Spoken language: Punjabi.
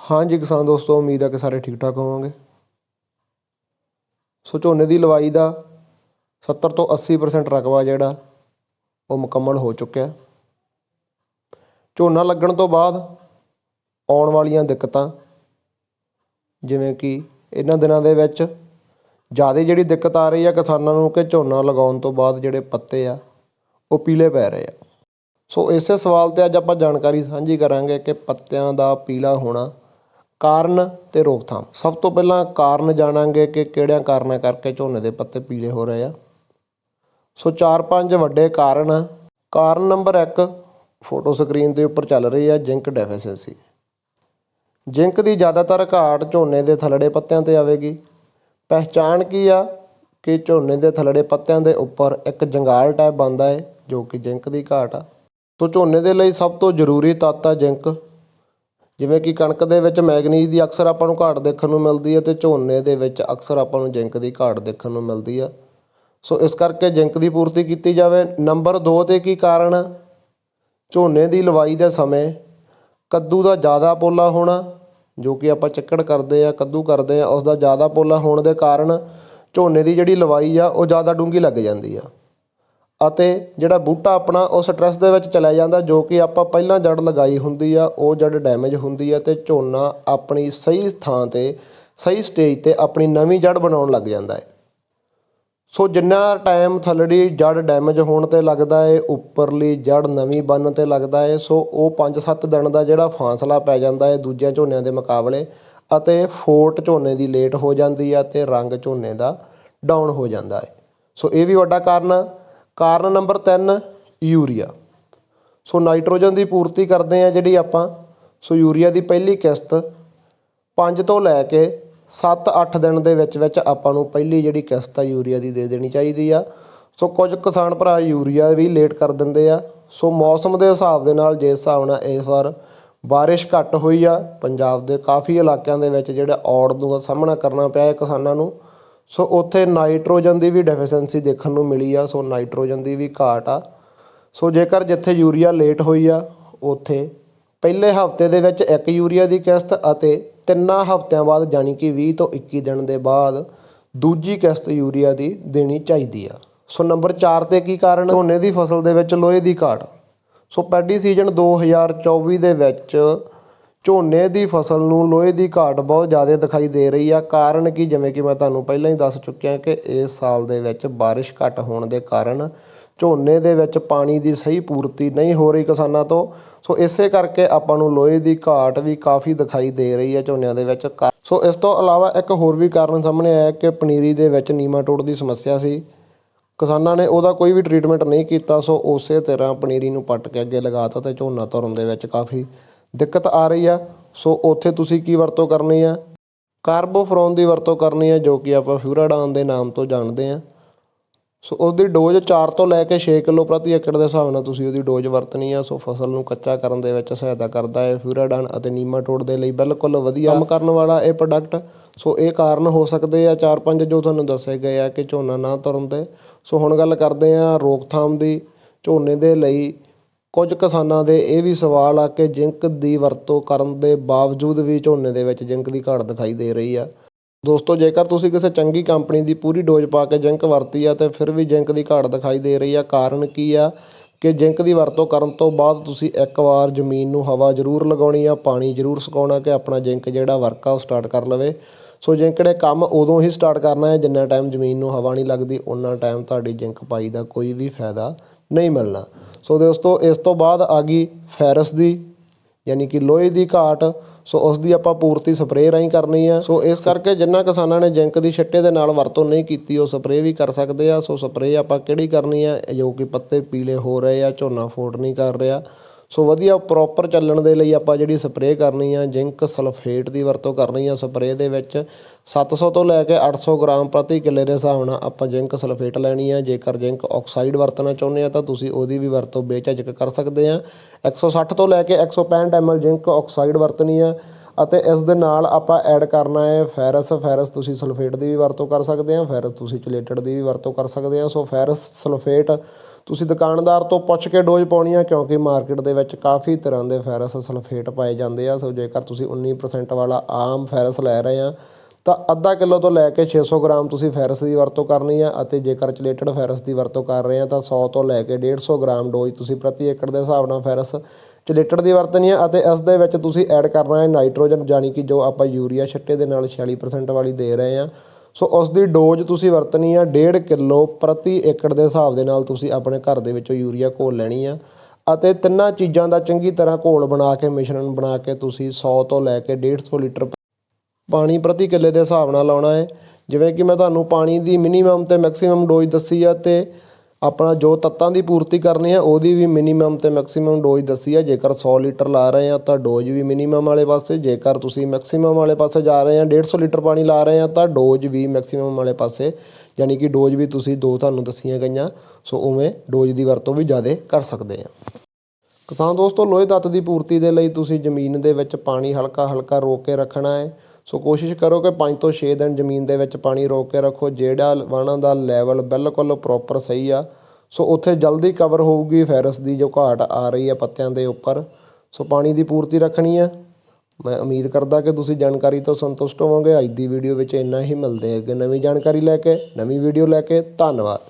ਹਾਂਜੀ ਕਿਸਾਨ ਦੋਸਤੋ, ਉਮੀਦ ਹੈ ਕਿ ਸਾਰੇ ਠੀਕ ਠਾਕ ਹੋਵੋਗੇ। ਸੋ ਝੋਨੇ ਦੀ ਲਵਾਈ ਦਾ 70 ਤੋਂ 80% ਰਕਬਾ ਜਿਹੜਾ, ਉਹ ਮੁਕੰਮਲ ਹੋ ਚੁੱਕਿਆ। ਝੋਨਾ ਲੱਗਣ ਤੋਂ ਬਾਅਦ ਆਉਣ ਵਾਲੀਆਂ ਦਿੱਕਤਾਂ, ਜਿਵੇਂ ਕਿ ਇਹਨਾਂ ਦਿਨਾਂ ਦੇ ਵਿੱਚ ਜ਼ਿਆਦਾ ਜਿਹੜੀ ਦਿੱਕਤ ਆ ਰਹੀ ਆ ਕਿਸਾਨਾਂ ਨੂੰ ਕਿ ਝੋਨਾ ਲਗਾਉਣ ਤੋਂ ਬਾਅਦ ਜਿਹੜੇ ਪੱਤੇ ਆ, ਉਹ ਪੀਲੇ ਪੈ ਰਹੇ ਆ। ਸੋ ਇਸੇ ਸਵਾਲ ਤੇ ਅੱਜ ਆਪਾਂ ਜਾਣਕਾਰੀ ਸਾਂਝੀ ਕਰਾਂਗੇ ਕਿ ਪੱਤਿਆਂ ਦਾ ਪੀਲਾ ਹੋਣਾ ਕਾਰਨ ਤੇ ਰੋਕਥਾਮ। ਸਭ ਤੋਂ ਪਹਿਲਾਂ ਕਾਰਨ ਜਾਣਾਂਗੇ ਕਿ ਕਿਹੜਿਆਂ ਕਾਰਨਾਂ ਕਰਕੇ ਝੋਨੇ ਦੇ ਪੱਤੇ ਪੀਲੇ ਹੋ ਰਹੇ ਆ। ਸੋ ਚਾਰ ਪੰਜ ਵੱਡੇ ਕਾਰਨ ਆ। ਕਾਰਨ ਨੰਬਰ 1 ਫੋਟੋ ਸਕਰੀਨ ਦੇ ਉੱਪਰ ਚੱਲ ਰਹੀ ਆ ਜ਼ਿੰਕ ਡੈਫੀਸ਼ੀਐਂਸੀ। ਜ਼ਿੰਕ ਦੀ ਜ਼ਿਆਦਾਤਰ ਘਾਟ ਝੋਨੇ ਦੇ ਥੱਲੜੇ ਪੱਤਿਆਂ ਤੇ ਆਵੇਗੀ। ਪਹਿਚਾਣ ਕੀ ਆ? ਕਿ ਝੋਨੇ ਦੇ ਥੱਲੜੇ ਪੱਤਿਆਂ ਦੇ ਉੱਪਰ ਇੱਕ ਜੰਗਾਲ ਟਾਈਪ ਬਣਦਾ ਹੈ ਜੋ ਕਿ ਜ਼ਿੰਕ ਦੀ ਘਾਟ ਆ। ਤੋ ਝੋਨੇ ਦੇ ਲਈ ਸਭ ਤੋਂ ਜ਼ਰੂਰੀ ਤੱਤ ਆ ਜ਼ਿੰਕ। ਜਿਵੇਂ ਕਿ ਕਣਕ ਦੇ ਵਿੱਚ ਮੈਗਨੀਜ਼ ਦੀ ਅਕਸਰ ਆਪਾਂ ਨੂੰ ਘਾਟ ਦੇਖਣ ਨੂੰ ਮਿਲਦੀ ਹੈ ਤੇ ਝੋਨੇ ਦੇ ਵਿੱਚ ਅਕਸਰ ਆਪਾਂ ਨੂੰ ਜ਼ਿੰਕ ਦੀ ਘਾਟ ਦੇਖਣ ਨੂੰ ਮਿਲਦੀ ਆ ਸੋ ਇਸ ਕਰਕੇ ਜ਼ਿੰਕ ਦੀ ਪੂਰਤੀ ਕੀਤੀ ਜਾਵੇ। ਨੰਬਰ 2 ਤੇ ਕੀ ਕਾਰਨ? ਝੋਨੇ ਦੀ ਲਵਾਈ ਦੇ ਸਮੇਂ ਕੱਦੂ ਦਾ ਜ਼ਿਆਦਾ ਪੋਲਾ ਹੋਣਾ, ਜੋ ਕਿ ਆਪਾਂ ਚੱਕੜ ਕਰਦੇ ਆ ਕੱਦੂ ਕਰਦੇ ਆ ਉਸ ਦਾ ਜ਼ਿਆਦਾ ਪੋਲਾ ਹੋਣ ਦੇ ਕਾਰਨ ਝੋਨੇ ਦੀ ਜਿਹੜੀ ਲਵਾਈ ਆ, ਉਹ ਜ਼ਿਆਦਾ ਡੂੰਘੀ ਲੱਗ ਜਾਂਦੀ ਆ। ਅਤੇ ਜਿਹੜਾ ਬੂਟਾ ਆਪਣਾ ਉਹ ਸਟ੍ਰੈਸ ਦੇ ਵਿੱਚ ਚਲਾ ਜਾਂਦਾ, ਜੋ ਕਿ ਆਪਾਂ ਪਹਿਲਾਂ ਜੜ ਲਗਾਈ ਹੁੰਦੀ ਆ, ਉਹ ਜੜ ਡੈਮੇਜ ਹੁੰਦੀ ਆ ਅਤੇ ਝੋਨਾ ਆਪਣੀ ਸਹੀ ਥਾਂ ਤੇ, ਸਹੀ ਸਟੇਜ ਤੇ ਆਪਣੀ ਨਵੀਂ ਜੜ ਬਣਾਉਣ ਲੱਗ ਜਾਂਦਾ ਹੈ। ਸੋ ਜਿੰਨਾ ਟਾਈਮ ਥੱਲੜੀ ਜੜ ਡੈਮੇਜ ਹੋਣ ਤੇ ਲੱਗਦਾ ਏ, ਉੱਪਰਲੀ ਜੜ ਨਵੀਂ ਬਣਨ ਤੇ ਲੱਗਦਾ ਏ, ਸੋ ਉਹ 5-7 ਦਿਨ ਦਾ ਜਿਹੜਾ ਫਾਸਲਾ ਪੈ ਜਾਂਦਾ ਏ ਦੂਜਿਆਂ ਝੋਨਿਆਂ ਦੇ ਮੁਕਾਬਲੇ ਅਤੇ ਫੋਟ ਝੋਨੇ ਦੀ ਲੇਟ ਹੋ ਜਾਂਦੀ ਆ ਤੇ ਰੰਗ ਝੋਨੇ ਦਾ ਡਾਊਨ ਹੋ ਜਾਂਦਾ ਏ। ਸੋ ਇਹ ਵੀ ਵੱਡਾ ਕਾਰਨ ਕਾਰਨ ਨੰਬਰ 3 ਯੂਰੀਆ। ਸੋ ਨਾਈਟ੍ਰੋਜਨ ਦੀ ਪੂਰਤੀ ਕਰਦੇ ਆ ਜਿਹੜੀ ਆਪਾਂ। ਸੋ ਯੂਰੀਆ ਦੀ ਪਹਿਲੀ ਕਿਸ਼ਤ 5 ਤੋਂ ਲੈ ਕੇ 7-8 ਦਿਨ ਦੇ ਵਿੱਚ ਵਿੱਚ ਆਪਾਂ ਨੂੰ ਪਹਿਲੀ ਜਿਹੜੀ ਕਿਸ਼ਤ ਆ ਯੂਰੀਆ ਦੀ ਦੇ ਦੇਣੀ ਚਾਹੀਦੀ ਆ। ਸੋ ਕੁਝ ਕਿਸਾਨ ਭਰਾ ਯੂਰੀਆ ਵੀ ਲੇਟ ਕਰ ਦਿੰਦੇ ਆ। ਸੋ ਮੌਸਮ ਦੇ ਹਿਸਾਬ ਦੇ ਨਾਲ ਜਿਸ ਹਿਸਾਬ ਨਾਲ ਇਸ ਵਾਰ ਬਾਰਿਸ਼ ਘੱਟ ਹੋਈ ਆ। ਪੰਜਾਬ ਦੇ ਕਾਫੀ ਇਲਾਕਿਆਂ ਦੇ ਵਿੱਚ ਜਿਹੜਾ ਔੜ ਨੂੰ ਸਾਹਮਣਾ ਕਰਨਾ ਪਿਆ ਹੈ ਕਿਸਾਨਾਂ ਨੂੰ। ਸੋ ਉੱਥੇ ਨਾਈਟ੍ਰੋਜਨ ਦੀ ਵੀ ਡੈਫੀਸ਼ੈਂਸੀ ਦੇਖਣ ਨੂੰ ਮਿਲੀ ਆ, ਸੋ ਨਾਈਟ੍ਰੋਜਨ ਦੀ ਵੀ ਘਾਟ ਆ। ਸੋ ਜੇਕਰ ਜਿੱਥੇ ਯੂਰੀਆ ਲੇਟ ਹੋਈ ਆ, ਉੱਥੇ ਪਹਿਲੇ ਹਫ਼ਤੇ ਦੇ ਵਿੱਚ ਇੱਕ ਯੂਰੀਆ ਦੀ ਕਿਸ਼ਤ ਅਤੇ ਤਿੰਨਾਂ ਹਫਤਿਆਂ ਬਾਅਦ ਜਾਣੀ ਕਿ 20 ਤੋਂ 21 ਦਿਨ ਦੇ ਬਾਅਦ ਦੂਜੀ ਕਿਸ਼ਤ ਯੂਰੀਆ ਦੀ ਦੇਣੀ ਚਾਹੀਦੀ ਆ। ਸੋ ਨੰਬਰ 4 ਤੇ ਕੀ ਕਾਰਨ? ਝੋਨੇ ਦੀ ਫਸਲ ਦੇ ਵਿੱਚ ਲੋਹੇ ਦੀ ਘਾਟ। ਸੋ ਪੈਡੀ ਸੀਜ਼ਨ 2024 ਦੇ ਵਿੱਚ ਝੋਨੇ ਦੀ ਫਸਲ ਨੂੰ ਲੋਹੇ ਦੀ ਘਾਟ ਬਹੁਤ ਜ਼ਿਆਦਾ ਦਿਖਾਈ ਦੇ ਰਹੀ ਆ। ਕਾਰਨ ਕੀ? ਜਿਵੇਂ ਕਿ ਮੈਂ ਤੁਹਾਨੂੰ ਪਹਿਲਾਂ ਹੀ ਦੱਸ ਚੁੱਕਿਆ ਕਿ ਇਸ ਸਾਲ ਦੇ ਵਿੱਚ ਬਾਰਿਸ਼ ਘੱਟ ਹੋਣ ਦੇ ਕਾਰਨ ਝੋਨੇ ਦੇ ਵਿੱਚ ਪਾਣੀ ਦੀ ਸਹੀ ਪੂਰਤੀ ਨਹੀਂ ਹੋ ਰਹੀ ਕਿਸਾਨਾਂ ਤੋਂ। ਸੋ ਇਸੇ ਕਰਕੇ ਆਪਾਂ ਨੂੰ ਲੋਹੇ ਦੀ ਘਾਟ ਵੀ ਕਾਫੀ ਦਿਖਾਈ ਦੇ ਰਹੀ ਹੈ ਝੋਨਿਆਂ ਦੇ ਵਿੱਚ। ਕਾ- ਸੋ ਇਸ ਤੋਂ ਇਲਾਵਾ ਇੱਕ ਹੋਰ ਵੀ ਕਾਰਨ ਸਾਹਮਣੇ ਆਇਆ ਕਿ ਪਨੀਰੀ ਦੇ ਵਿੱਚ ਨੀਮਾਟੋਡ ਦੀ ਸਮੱਸਿਆ ਸੀ। ਕਿਸਾਨਾਂ ਨੇ ਉਹਦਾ ਕੋਈ ਵੀ ਟ੍ਰੀਟਮੈਂਟ ਨਹੀਂ ਕੀਤਾ, ਸੋ ਉਸੇ ਤਰ੍ਹਾਂ ਪਨੀਰੀ ਨੂੰ ਪੱਟ ਕੇ ਅੱਗੇ ਲਗਾਤਾ ਤੇ ਝੋਨਾ ਤੁਰਨ ਦੇ ਵਿੱਚ ਕਾਫੀ ਦਿੱਕਤ ਆ ਰਹੀ ਆ। ਸੋ ਉੱਥੇ ਤੁਸੀਂ ਕੀ ਵਰਤੋਂ ਕਰਨੀ ਆ? ਕਾਰਬੋਫਰੋਨ ਦੀ ਵਰਤੋਂ ਕਰਨੀ ਹੈ ਜੋ ਕਿ ਆਪਾਂ ਫਿਊਰਾਡਾਨ ਦੇ ਨਾਮ ਤੋਂ ਜਾਣਦੇ ਆ। ਸੋ ਉਸ ਦੀ ਡੋਜ਼ 4 ਤੋਂ ਲੈ ਕੇ 6 ਕਿਲੋ ਪ੍ਰਤੀ ਏਕੜ ਦੇ ਹਿਸਾਬ ਨਾਲ ਤੁਸੀਂ ਉਹਦੀ ਡੋਜ਼ ਵਰਤਣੀ ਆ। ਸੋ ਫਸਲ ਨੂੰ ਕੱਚਾ ਕਰਨ ਦੇ ਵਿੱਚ ਸਹਾਇਤਾ ਕਰਦਾ ਹੈ ਫਿਊਰਾਡਾਨ ਅਤੇ ਨੀਮਾਟੋਡ ਦੇ ਲਈ ਬਿਲਕੁਲ ਵਧੀਆ ਕੰਮ ਕਰਨ ਵਾਲਾ ਇਹ ਪ੍ਰੋਡਕਟ। ਸੋ ਇਹ ਕਾਰਨ ਹੋ ਸਕਦੇ ਆ ਚਾਰ ਪੰਜ ਜੋ ਤੁਹਾਨੂੰ ਦੱਸੇ ਗਏ ਆ ਕਿ ਝੋਨਾ ਨਾ ਤੁਰਨ ਦੇ। ਸੋ ਹੁਣ ਗੱਲ ਕਰਦੇ ਆ ਰੋਕਥਾਮ ਦੀ। ਝੋਨੇ ਦੇ ਲਈ ਕੁਝ ਕਿਸਾਨਾਂ ਦੇ ਇਹ ਵੀ ਸਵਾਲ ਆ ਕਿ ਜ਼ਿੰਕ ਦੀ ਵਰਤੋਂ ਕਰਨ ਦੇ ਬਾਵਜੂਦ ਵੀ ਝੋਨੇ ਦੇ ਵਿੱਚ ਜ਼ਿੰਕ ਦੀ ਘਾਟ ਦਿਖਾਈ ਦੇ ਰਹੀ ਆ। ਦੋਸਤੋ, ਜੇਕਰ ਤੁਸੀਂ ਕਿਸੇ ਚੰਗੀ ਕੰਪਨੀ ਦੀ ਪੂਰੀ ਡੋਜ਼ ਪਾ ਕੇ ਜ਼ਿੰਕ ਵਰਤੀ ਆ, ਤੇ ਫਿਰ ਵੀ ਜ਼ਿੰਕ ਦੀ ਘਾਟ ਦਿਖਾਈ ਦੇ ਰਹੀ ਆ। ਕਾਰਨ ਕੀ ਆ ਕਿ ਜ਼ਿੰਕ ਦੀ ਵਰਤੋਂ ਕਰਨ ਤੋਂ ਬਾਅਦ ਤੁਸੀਂ ਇੱਕ ਵਾਰ ਜ਼ਮੀਨ ਨੂੰ ਹਵਾ ਜ਼ਰੂਰ ਲਗਾਉਣੀ ਆ, ਪਾਣੀ ਜ਼ਰੂਰ ਸੁਕਾਉਣਾ ਕਿ ਆਪਣਾ ਜ਼ਿੰਕ ਜਿਹੜਾ ਵਰਕ ਆ ਉਹ ਸਟਾਰਟ ਕਰ ਲਵੇ। ਸੋ ਜ਼ਿੰਕ ਨੇ ਕੰਮ ਉਦੋਂ ਹੀ ਸਟਾਰਟ ਕਰਨਾ ਹੈ, ਜਿੰਨਾ ਟਾਈਮ ਜ਼ਮੀਨ ਨੂੰ ਹਵਾ ਨਹੀਂ ਲੱਗਦੀ ਉਹਨਾਂ ਟਾਈਮ ਤੁਹਾਡੀ ਜ਼ਿੰਕ ਪਾਈ ਦਾ ਕੋਈ ਵੀ ਫਾਇਦਾ ਨਹੀਂ ਮਿਲਣਾ। ਸੋ ਦੋਸਤੋ ਇਸ ਤੋਂ ਬਾਅਦ ਆ ਗਈ ਫੈਰਸ ਦੀ, ਯਾਨੀ ਕਿ ਲੋਹੇ ਦੀ ਘਾਟ। ਸੋ ਉਸ ਦੀ ਆਪਾਂ ਪੂਰਤੀ ਸਪਰੇਅ ਰਾਹੀਂ ਕਰਨੀ ਆ। ਸੋ ਇਸ ਕਰਕੇ ਜਿੰਨਾ ਕਿਸਾਨਾਂ ਨੇ ਜਿੰਕ ਦੀ ਛਿੱਟੇ ਦੇ ਨਾਲ ਵਰਤੋਂ ਨਹੀਂ ਕੀਤੀ, ਉਹ ਸਪਰੇਅ ਵੀ ਕਰ ਸਕਦੇ ਆ। ਸੋ ਸਪਰੇਅ ਆਪਾਂ ਕਿਹੜੀ ਕਰਨੀ ਆ? ਜੋ ਕਿ ਪੱਤੇ ਪੀਲੇ ਹੋ ਰਹੇ ਆ, ਝੋਨਾ ਫੋਟ ਨਹੀਂ ਕਰ ਰਿਹਾ। ਸੋ ਵਧੀਆ ਪ੍ਰੋਪਰ ਚੱਲਣ ਦੇ ਲਈ ਆਪਾਂ ਜਿਹੜੀ ਸਪਰੇਅ ਕਰਨੀ ਆ ਜ਼ਿੰਕ ਸਲਫੇਟ ਦੀ ਵਰਤੋਂ ਕਰਨੀ ਆ ਸਪਰੇਅ ਦੇ ਵਿੱਚ 700 ਤੋਂ ਲੈ ਕੇ 800 ਗ੍ਰਾਮ ਪ੍ਰਤੀ ਕਿੱਲੇ ਦੇ ਹਿਸਾਬ ਨਾਲ ਆਪਾਂ ਜ਼ਿੰਕ ਸਲਫੇਟ ਲੈਣੀ ਆ। ਜੇਕਰ ਜ਼ਿੰਕ ਆਕਸਾਈਡ ਵਰਤਣਾ ਚਾਹੁੰਦੇ ਆ ਤਾਂ ਤੁਸੀਂ ਉਹਦੀ ਵੀ ਵਰਤੋਂ ਬੇਝਿਜਕ ਕਰ ਸਕਦੇ ਆ। 160 ਤੋਂ ਲੈ ਕੇ 165 ml ਜ਼ਿੰਕ ਆਕਸਾਈਡ ਵਰਤਣੀ ਆ ਅਤੇ ਇਸ ਦੇ ਨਾਲ ਆਪਾਂ ਐਡ ਕਰਨਾ ਹੈ ਫੈਰਸ ਫੈਰਸ ਤੁਸੀਂ ਸਲਫੇਟ ਦੀ ਵੀ ਵਰਤੋਂ ਕਰ ਸਕਦੇ ਆ ਫੈਰਸ ਤੁਸੀਂ ਚਲੇਟਡ ਦੀ ਵੀ ਵਰਤੋਂ ਕਰ ਸਕਦੇ ਆ। ਸੋ ਫੈਰਸ ਸਲਫੇਟ ਤੁਸੀਂ ਦੁਕਾਨਦਾਰ ਤੋਂ ਪੁੱਛ ਕੇ ਡੋਜ਼ ਪਾਉਣੀ ਆ, ਕਿਉਂਕਿ ਮਾਰਕੀਟ ਦੇ ਵਿੱਚ ਕਾਫੀ ਤਰ੍ਹਾਂ ਦੇ ਫੈਰਸ ਸਲਫੇਟ ਪਾਏ ਜਾਂਦੇ ਆ। ਸੋ ਜੇਕਰ ਤੁਸੀਂ 19% ਵਾਲਾ ਆਮ ਫੈਰਸ ਲੈ ਰਹੇ ਆ, ਤਾਂ ਅੱਧਾ ਕਿਲੋ ਤੋਂ ਲੈ ਕੇ 600 ਗ੍ਰਾਮ ਤੁਸੀਂ ਫੈਰਸ ਦੀ ਵਰਤੋਂ ਕਰਨੀ ਆ ਅਤੇ ਜੇਕਰ ਚਲੇਟਡ ਫੈਰਸ ਦੀ ਵਰਤੋਂ ਕਰ ਰਹੇ ਆ, ਤਾਂ 100 ਤੋਂ ਲੈ ਕੇ 150 ਗ੍ਰਾਮ ਡੋਜ਼ ਤੁਸੀਂ ਪ੍ਰਤੀ ਏਕੜ ਦੇ ਹਿਸਾਬ ਨਾਲ ਫੈਰਸ ਚਲੇਟਡ ਦੀ ਵਰਤਣੀ ਆ ਅਤੇ ਇਸ ਦੇ ਵਿੱਚ ਤੁਸੀਂ ਐਡ ਕਰਨਾ ਹੈ ਨਾਈਟ੍ਰੋਜਨ ਯਾਨੀ ਕਿ ਜੋ ਆਪਾਂ ਯੂਰੀਆ ਛੱਟੇ ਦੇ ਨਾਲ 46% ਵਾਲੀ ਦੇ ਰਹੇ ਆ। ਸੋ ਉਸ ਦੀ ਡੋਜ਼ ਤੁਸੀਂ ਵਰਤਣੀ ਆ 1.5 ਕਿਲੋ ਪ੍ਰਤੀ ਏਕੜ ਦੇ ਹਿਸਾਬ ਦੇ ਨਾਲ ਤੁਸੀਂ ਆਪਣੇ ਘਰ ਦੇ ਵਿੱਚੋਂ ਯੂਰੀਆ ਘੋਲ ਲੈਣੀ ਆ। ਅਤੇ ਤਿੰਨਾਂ ਚੀਜ਼ਾਂ ਦਾ ਚੰਗੀ ਤਰ੍ਹਾਂ ਘੋਲ ਬਣਾ ਕੇ, ਮਿਸ਼ਰਣ ਬਣਾ ਕੇ ਤੁਸੀਂ 100 ਤੋਂ ਲੈ ਕੇ 150 ਲੀਟਰ ਪਾਣੀ ਪ੍ਰਤੀ ਕਿੱਲੇ ਦੇ ਹਿਸਾਬ ਨਾਲ ਲਾਉਣਾ ਹੈ ਜਿਵੇਂ ਕਿ ਮੈਂ ਤੁਹਾਨੂੰ ਪਾਣੀ ਦੀ ਮਿਨੀਮਮ ਤੇ ਮੈਕਸਿਮਮ ਡੋਜ਼ ਦੱਸੀ ਆ ਤੇ ਆਪਣਾ ਜੋ ਤੱਤਾਂ ਦੀ ਪੂਰਤੀ ਕਰਨੀ ਹੈ, ਉਹਦੀ ਵੀ ਮਿਨੀਮਮ ਅਤੇ ਮੈਕਸੀਮਮ ਡੋਜ਼ ਦੱਸੀ ਹੈ। ਜੇਕਰ ਸੌ ਲੀਟਰ ਲਾ ਰਹੇ ਆ ਤਾਂ ਡੋਜ਼ ਵੀ ਮਿਨੀਮਮ ਵਾਲੇ ਪਾਸੇ। ਜੇਕਰ ਤੁਸੀਂ ਮੈਕਸੀਮਮ ਵਾਲੇ ਪਾਸੇ ਜਾ ਰਹੇ ਆ 150 ਲੀਟਰ ਪਾਣੀ ਲਾ ਰਹੇ ਆ ਤਾਂ ਡੋਜ਼ ਵੀ ਮੈਕਸੀਮਮ ਵਾਲੇ ਪਾਸੇ। ਯਾਨੀ ਕਿ ਡੋਜ਼ ਵੀ ਤੁਸੀਂ ਦੋ ਤੁਹਾਨੂੰ ਦੱਸੀਆਂ ਗਈਆਂ। ਸੋ ਉਵੇਂ ਡੋਜ਼ ਦੀ ਵਰਤੋਂ ਵੀ ਜ਼ਿਆਦਾ ਕਰ ਸਕਦੇ ਆ ਕਿਸਾਨ ਦੋਸਤੋ, ਲੋਹੇ ਤੱਤ ਦੀ ਪੂਰਤੀ ਦੇ ਲਈ ਤੁਸੀਂ ਜ਼ਮੀਨ ਦੇ ਵਿੱਚ ਪਾਣੀ ਹਲਕਾ ਹਲਕਾ ਰੋਕ ਕੇ ਰੱਖਣਾ ਹੈ। ਸੋ ਕੋਸ਼ਿਸ਼ ਕਰੋ ਕਿ 5 ਤੋਂ 6 ਦਿਨ ਜ਼ਮੀਨ ਦੇ ਵਿੱਚ ਪਾਣੀ ਰੋਕ ਕੇ ਰੱਖੋ, ਜਿਹੜਾ ਵਾਣਾ ਦਾ ਲੈਵਲ ਬਿਲਕੁਲ ਪ੍ਰੋਪਰ ਸਹੀ ਆ। ਸੋ ਉੱਥੇ ਜਲਦੀ ਕਵਰ ਹੋਊਗੀ ਫੈਰਸ ਦੀ ਜੋ ਘਾਟ ਆ ਰਹੀ ਆ ਪੱਤਿਆਂ ਦੇ ਉੱਪਰ। ਸੋ ਪਾਣੀ ਦੀ ਪੂਰਤੀ ਰੱਖਣੀ ਆ। ਮੈਂ ਉਮੀਦ ਕਰਦਾ ਕਿ ਤੁਸੀਂ ਜਾਣਕਾਰੀ ਤੋਂ ਸੰਤੁਸ਼ਟ ਹੋਵੋਗੇ। ਅੱਜ ਦੀ ਵੀਡੀਓ ਵਿੱਚ ਇੰਨਾ ਹੀ, ਮਿਲਦੇ ਅੱਗੇ ਨਵੀਂ ਜਾਣਕਾਰੀ ਲੈ ਕੇ, ਨਵੀਂ ਵੀਡੀਓ ਲੈ ਕੇ। ਧੰਨਵਾਦ।